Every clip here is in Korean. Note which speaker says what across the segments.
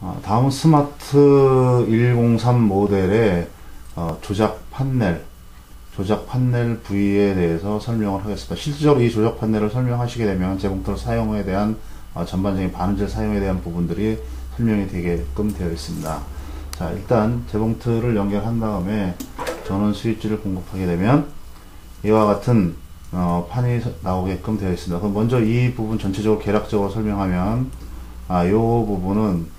Speaker 1: 어, 다음은 스마트 103 모델의 어, 조작 판넬, 조작 판넬 부위에 대해서 설명을 하겠습니다. 실질적으로 이 조작 판넬을 설명하시게 되면 재봉틀 사용에 대한 어, 전반적인 바느질 사용에 대한 부분들이 설명이 되게끔 되어 있습니다. 자, 일단 재봉틀을 연결한 다음에 전원 스위치를 공급하게 되면 이와 같은 어, 판이 나오게끔 되어 있습니다. 그럼 먼저 이 부분 전체적으로 계략적으로 설명하면 아, 요 부분은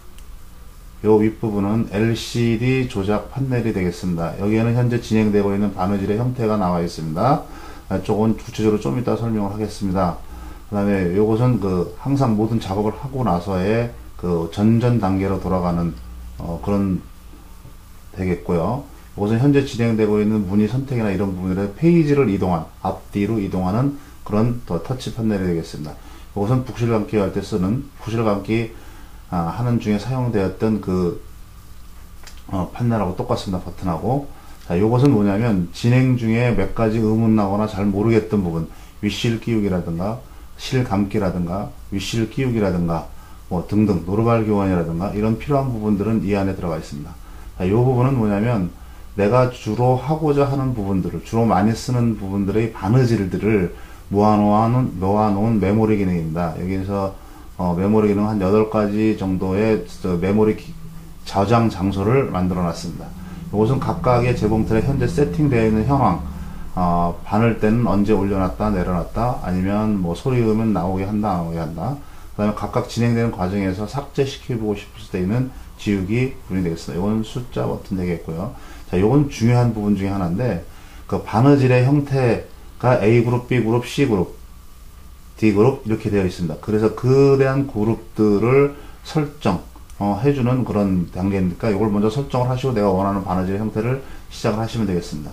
Speaker 1: 요 윗부분은 LCD 조작 판넬이 되겠습니다. 여기에는 현재 진행되고 있는 바느질의 형태가 나와 있습니다. 조금 구체적으로 좀 이따 설명을 하겠습니다. 그 다음에 요것은 그 항상 모든 작업을 하고 나서의 그 전전 단계로 돌아가는 어 그런 되겠고요. 이것은 현재 진행되고 있는 문의 선택이나 이런 부분들의 페이지를 이동한 앞뒤로 이동하는 그런 더 터치 판넬이 되겠습니다. 이것은 북실 감기 할 때 쓰는 북실 감기 아, 하는 중에 사용되었던 그 어, 판넬하고 똑같습니다. 버튼하고 자, 이것은 뭐냐면 진행 중에 몇 가지 의문 나거나 잘 모르겠던 부분 윗실 끼우기라든가 실 감기라든가 윗실 끼우기라든가 뭐 등등 노르발 교환이라든가 이런 필요한 부분들은 이 안에 들어가 있습니다. 자, 이 부분은 뭐냐면 내가 주로 하고자 하는 부분들을 주로 많이 쓰는 부분들의 바느질들을 모아놓은, 모아놓은 메모리 기능입니다. 여기서 어, 메모리 기능 한 8가지 정도의 메모리 기, 저장 장소를 만들어 놨습니다. 이것은 각각의 재봉틀에 현재 세팅되어 있는 현황, 어, 바늘 때는 언제 올려놨다, 내려놨다, 아니면 뭐 소리 음은 나오게 한다, 안 나오게 한다. 그 다음에 각각 진행되는 과정에서 삭제시켜보고 싶을 때는 지우기 부분이 되겠습니다. 이건 숫자 버튼 되겠고요. 자, 이건 중요한 부분 중에 하나인데, 그 바느질의 형태가 A그룹, B그룹, C그룹, D그룹 이렇게 되어 있습니다. 그래서 그에 대한 그룹들을 설정 어, 해주는 그런 단계니까 이걸 먼저 설정을 하시고 내가 원하는 바느질의 형태를 시작을 하시면 되겠습니다.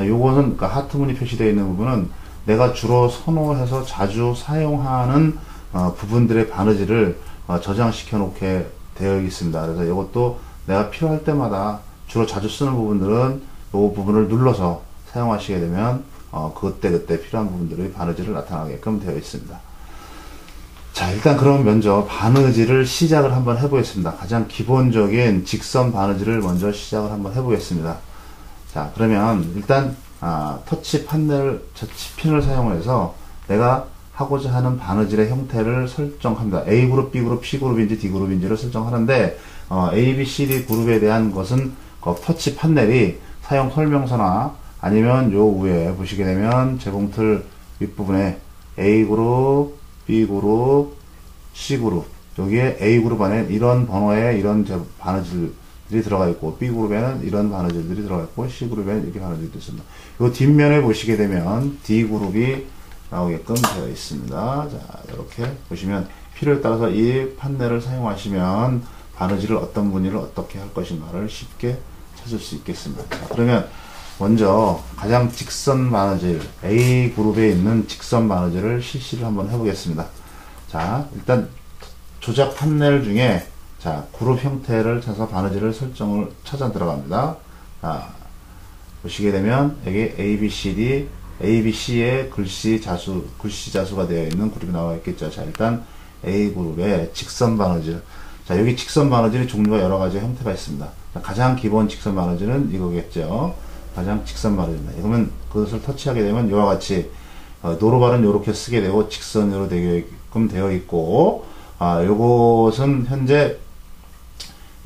Speaker 1: 요것은 그러니까 하트문이 표시되어 있는 부분은 내가 주로 선호해서 자주 사용하는 어, 부분들의 바느질을 어, 저장시켜 놓게 되어 있습니다. 그래서 이것도 내가 필요할 때마다 주로 자주 쓰는 부분들은 이 부분을 눌러서 사용하시게 되면 어, 그때그때 필요한 부분들의 바느질을 나타나게끔 되어 있습니다. 자, 일단 그럼 먼저 바느질을 시작을 한번 해보겠습니다. 가장 기본적인 직선 바느질을 먼저 시작을 한번 해보겠습니다. 자, 그러면 일단 아, 터치 판넬, 터치 핀을 사용해서 내가 하고자 하는 바느질의 형태를 설정합니다. A그룹, B그룹, C그룹인지 D그룹인지를 설정하는데 어, A, B, C, D 그룹에 대한 것은 그 터치 판넬이 사용 설명서나 아니면 요 위에 보시게 되면 재봉틀 윗부분에 A그룹, B그룹, C그룹 여기에 A그룹 안에 이런 번호에 이런 바느질들이 들어가 있고 B그룹에는 이런 바느질들이 들어가 있고 C그룹에는 이렇게 바느질이 있습니다. 요 뒷면에 보시게 되면 D그룹이 나오게끔 되어 있습니다. 자, 이렇게 보시면 필요에 따라서 이 판넬을 사용하시면 바느질을 어떤 무늬를 어떻게 할 것인가를 쉽게 찾을 수 있겠습니다. 자, 그러면 먼저 가장 직선 바느질 A 그룹에 있는 직선 바느질을 실시를 한번 해보겠습니다. 자 일단 조작 판넬 중에 자 그룹 형태를 찾아서 바느질을 설정을 찾아 들어갑니다. 자 보시게 되면 여기 A, B, C, D, A, B, C의 글씨 자수 글씨 자수가 되어 있는 그룹이 나와 있겠죠. 자 일단 A 그룹의 직선 바느질 자 여기 직선 바느질의 종류가 여러 가지 형태가 있습니다. 자, 가장 기본 직선 바느질은 이거겠죠. 가장 직선 바르입니다. 그러면 그것을 터치하게 되면 이와 같이 어, 노루발은 이렇게 쓰게 되고 직선으로 되게끔 되어 있고 아 요것은 현재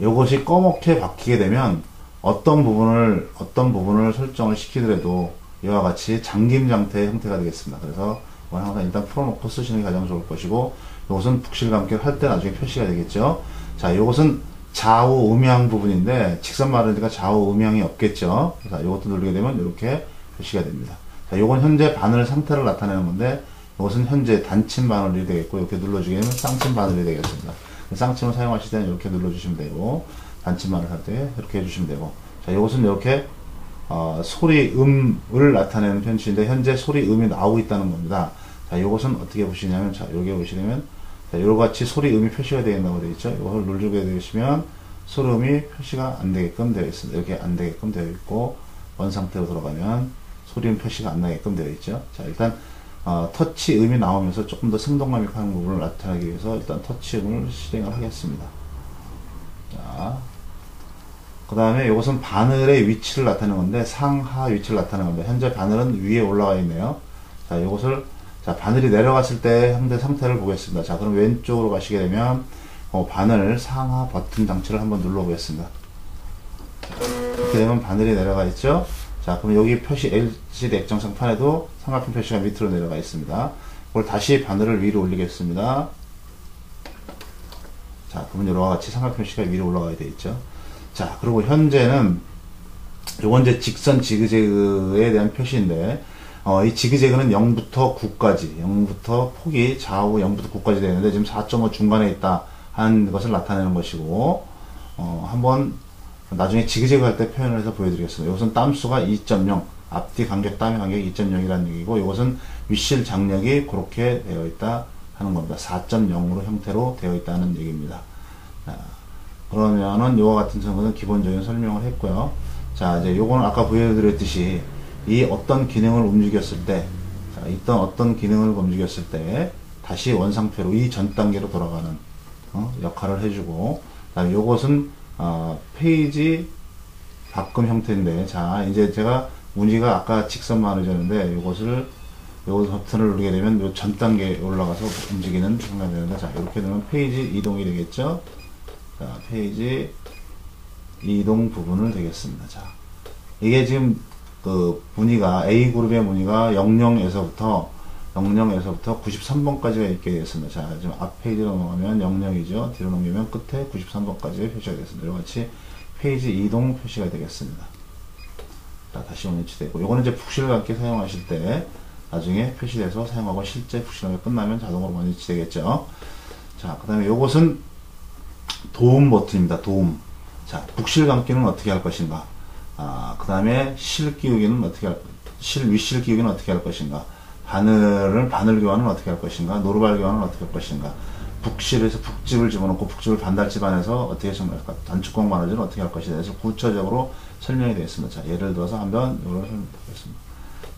Speaker 1: 요것이 검게 바뀌게 되면 어떤 부분을 어떤 부분을 설정을 시키더라도 이와 같이 잠김 상태의 형태가 되겠습니다. 그래서 항상 일단 풀어놓고 쓰시는 게 가장 좋을 것이고 이것은 북실 감기를 할때 나중에 표시가 되겠죠. 자, 이것은 좌우 음향 부분인데 직선 마르니까 좌우 음향이 없겠죠. 자, 이것도 누르게 되면 이렇게 표시가 됩니다. 자, 요건 현재 바늘 상태를 나타내는 건데 이것은 현재 단침 바늘이 되겠고 이렇게 눌러주게 되면 쌍침 바늘이 되겠습니다. 쌍침을 사용하실 때는 이렇게 눌러주시면 되고 단침 바늘 할 때 이렇게 해주시면 되고 자, 이것은 이렇게 어, 소리 음을 나타내는 편지인데 현재 소리 음이 나오고 있다는 겁니다. 자, 이것은 어떻게 보시냐면 자, 여기 보시면 자, 이와 같이 소리 음이 표시가 되어 있다고 되어 있죠. 이걸 누르게 되시면 소리 음이 표시가 안 되게끔 되어 있습니다. 이렇게 안 되게끔 되어 있고 원 상태로 들어가면 소리 음 표시가 안 나게끔 되어 있죠. 자, 일단 어, 터치 음이 나오면서 조금 더 생동감 있게 하는 부분을 나타내기 위해서 일단 터치 음을 실행을 하겠습니다. 자, 그 다음에 이것은 바늘의 위치를 나타내는 건데 상하 위치를 나타내는 건데 현재 바늘은 위에 올라가 있네요. 자, 이것을 자 바늘이 내려갔을 때 현재 상태를 보겠습니다. 자, 그럼 왼쪽으로 가시게 되면 어, 바늘 상하 버튼 장치를 한번 눌러 보겠습니다. 이렇게 되면 바늘이 내려가 있죠. 자, 그럼 여기 표시 LCD 액정상판에도 삼각형 표시가 밑으로 내려가 있습니다. 그걸 다시 바늘을 위로 올리겠습니다. 자, 그러면 이와 같이 삼각형 표시가 위로 올라가야 되겠죠. 자, 그리고 현재는 요건 이제 직선 지그재그에 대한 표시인데, 어, 이 지그재그는 0부터 9까지, 0부터 폭이 좌우 0부터 9까지 되는데, 지금 4.5 중간에 있다 하는 것을 나타내는 것이고, 어, 한번 나중에 지그재그 할 때 표현을 해서 보여드리겠습니다. 이것은 땀수가 2.0, 앞뒤 간격, 땀의 간격 2.0이라는 얘기고, 이것은 윗실 장력이 그렇게 되어 있다 하는 겁니다. 4.0으로 형태로 되어 있다는 얘기입니다. 자, 그러면은 이와 같은 경우는 기본적인 설명을 했고요. 자, 이제 요거는 아까 보여드렸듯이 이 어떤 기능을 움직였을 때, 자, 있던 어떤 기능을 움직였을 때 다시 원상태로 이 전 단계로 돌아가는 어, 역할을 해주고, 그다음에 요것은 어, 페이지 바꿈 형태인데, 자, 이제 제가 무늬가 아까 직선만 해줬는데, 요것을, 요 버튼을 누르게 되면 요 전 단계에 올라가서 움직이는 순간이 되는데, 자, 이렇게 되면 페이지 이동이 되겠죠? 자, 페이지 이동 부분을 되겠습니다. 자, 이게 지금 그 무늬가, A그룹의 무늬가 00에서부터 00에서부터 93번까지가 있게 되겠습니다. 자, 지금 앞 페이지로 넘어가면 00이죠. 뒤로 넘기면 끝에 93번까지 표시가 되겠습니다. 이와 같이 페이지 이동 표시가 되겠습니다. 자, 다시 원위치되고, 요거는 이제 북실과 함께 사용하실 때, 나중에 표시돼서 사용하고 실제 북실이 끝나면 자동으로 원위치되겠죠. 자, 그 다음에 요것은 도움 버튼입니다. 도움. 자, 북실 감기는 어떻게 할 것인가? 아, 그 다음에 실 끼우기는 어떻게 할, 실, 윗실 끼우기는 어떻게 할 것인가? 바늘을, 바늘 교환은 어떻게 할 것인가? 노루발 교환은 어떻게 할 것인가? 북실에서 북집을 집어넣고 북집을 반달집 안에서 어떻게 설명할까? 단축공 바느질은 어떻게 할 것이냐. 그래서 구체적으로 설명이 되어 있습니다. 자, 예를 들어서 한번 이걸 설명드리겠습니다.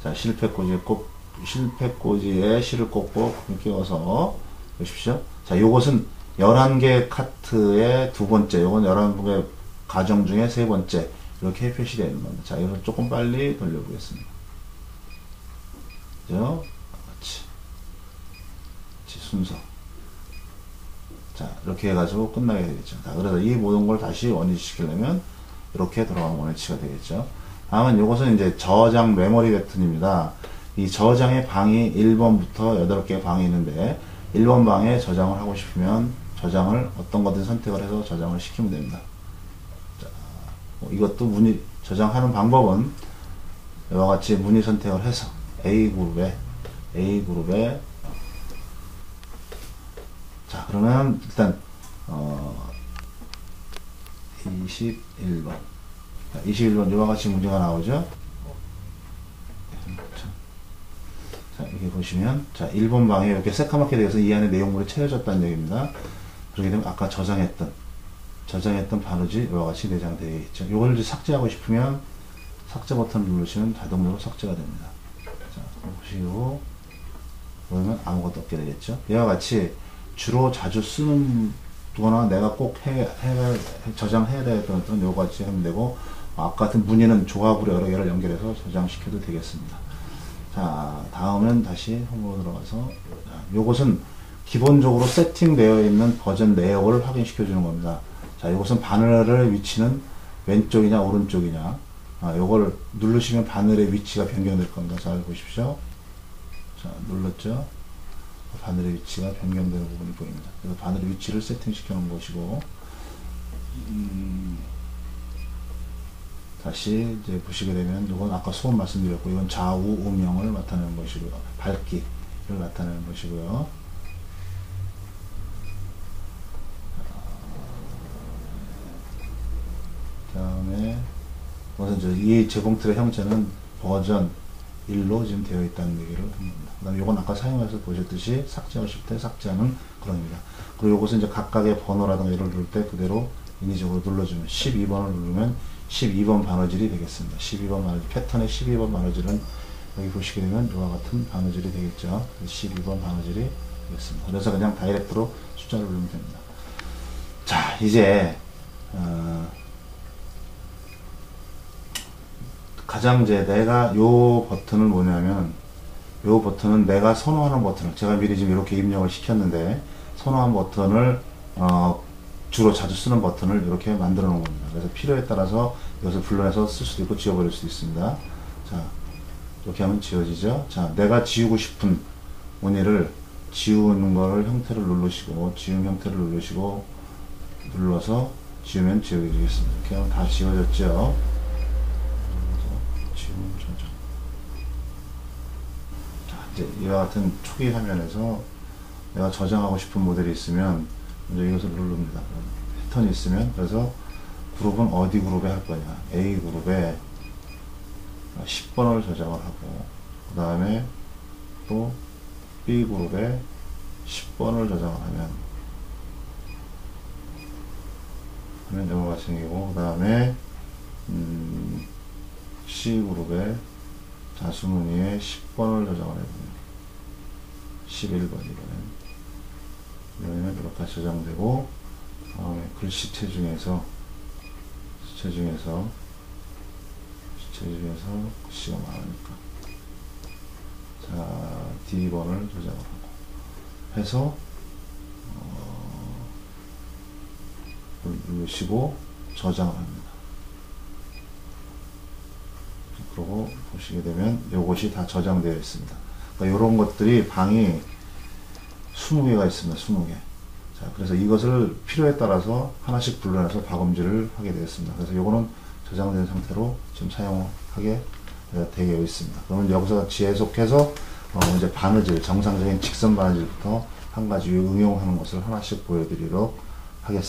Speaker 1: 자, 실패꽂이에 꼭, 실패꽂이에 실을 꽂고 끼워서 보십시오. 자, 요것은 11개 카트의 두 번째, 요건 11개 가정 중에 세 번째, 이렇게 표시되어 있는 겁니다. 자, 이걸 조금 빨리 돌려보겠습니다. 그죠? 그렇지. 그렇지, 순서. 자, 이렇게 해가지고 끝나게 되겠죠. 자, 그래서 이 모든 걸 다시 원위치시키려면, 이렇게 돌아가는 원위치가 되겠죠. 다음은 이것은 이제 저장 메모리 버튼입니다. 이 저장의 방이 1번부터 8개 방이 있는데, 1번 방에 저장을 하고 싶으면, 저장을 어떤 거든 선택을 해서 저장을 시키면 됩니다. 자, 뭐 이것도 문의, 저장하는 방법은 이와 같이 문의 선택을 해서 A그룹에, A그룹에, 자, 그러면 일단, 어, 21번. 21번 이와 같이 문제가 나오죠? 자, 이렇게 보시면, 자, 1번 방에 이렇게 새까맣게 되어서 이 안에 내용물이 채워졌다는 얘기입니다. 그렇게 되면 아까 저장했던, 저장했던 바느질 이와 같이 내장되어 있죠. 이걸 삭제하고 싶으면, 삭제 버튼을 누르시면 자동으로 삭제가 됩니다. 자, 보시고, 그러면 아무것도 없게 되겠죠. 이와 같이 주로 자주 쓰는 거나 내가 꼭 해, 해, 저장해야 되겠던 것들은 이와 같이 하면 되고, 아까 같은 문의는 조합으로 여러 개를 연결해서 저장시켜도 되겠습니다. 자, 다음은 다시 홈으로 들어가서, 자, 요것은 기본적으로 세팅되어 있는 버전 내역을 확인시켜 주는 겁니다. 자, 이것은 바늘의 위치는 왼쪽이냐, 오른쪽이냐. 아, 요걸 누르시면 바늘의 위치가 변경될 겁니다. 잘 보십시오. 자, 눌렀죠? 바늘의 위치가 변경되는 부분이 보입니다. 그래서 바늘의 위치를 세팅시켜 놓은 것이고, 음, 다시 이제 보시게 되면 이건 아까 소음 말씀드렸고 이건 좌우 음영을 나타내는 것이고요. 밝기를 나타내는 것이고요. 다음에 우선 이 제공틀의 형태는 버전 1로 지금 되어 있다는 얘기를 합니다. 그 다음에 이건 아까 사용해서 보셨듯이 삭제하실 때 삭제하는 그런입니다. 그리고 이것은 이제 각각의 번호라든가 이를 누를 때 그대로 인위적으로 눌러주면 12번을 누르면 12번 바느질이 되겠습니다. 12번 바느질, 패턴의 12번 바느질은 여기 보시게 되면 이와 같은 바느질이 되겠죠. 12번 바느질이 되겠습니다. 그래서 그냥 다이렉트로 숫자를 누르면 됩니다. 자, 이제 어, 가장 이제 내가 요 버튼을 뭐냐면 요 버튼은 내가 선호하는 버튼을 제가 미리 지금 이렇게 입력을 시켰는데 선호한 버튼을 어, 주로 자주 쓰는 버튼을 이렇게 만들어 놓은 겁니다. 그래서 필요에 따라서 이것을 불러내서 쓸 수도 있고 지워버릴 수도 있습니다. 자 이렇게 하면 지워지죠. 자 내가 지우고 싶은 원의를 지우는 거를 형태를 누르시고 지움 형태를 누르시고 눌러서 지우면 지워지겠습니다. 이렇게 하면 다 지워졌죠. 지우면 저장. 자, 이제 이와 같은 초기 화면에서 내가 저장하고 싶은 모델이 있으면 먼저 이것을 누릅니다. 패턴이 있으면 그래서 그룹은 어디 그룹에 할 거냐 A 그룹에 10번을 저장을 하고 그 다음에 또 B 그룹에 10번을 저장을 하면 이와 같이 생기고 그 다음에 음, C 그룹에 자수무늬에 10번을 저장을 해봅니다. 11번 이번엔 이번에는 이렇게 저장되고 다음에 글씨체 중에서 시체 중에서 시체 중에서 글씨가 많으니까 자 D번을 저장을 하고 해서 어, 누르시고 저장을 합니다. 그러고 보시게 되면 이것이 다 저장되어 있습니다. 그러니까 이런 것들이 방이 20개가 있습니다. 20개. 자, 그래서 이것을 필요에 따라서 하나씩 불러내서 박음질을 하게 되었습니다. 그래서 요거는 저장된 상태로 지금 사용하게 되어 있습니다. 그러면 여기서 지속해서 어 이제 바느질, 정상적인 직선 바느질부터 한 가지 응용하는 것을 하나씩 보여드리도록 하겠습니다.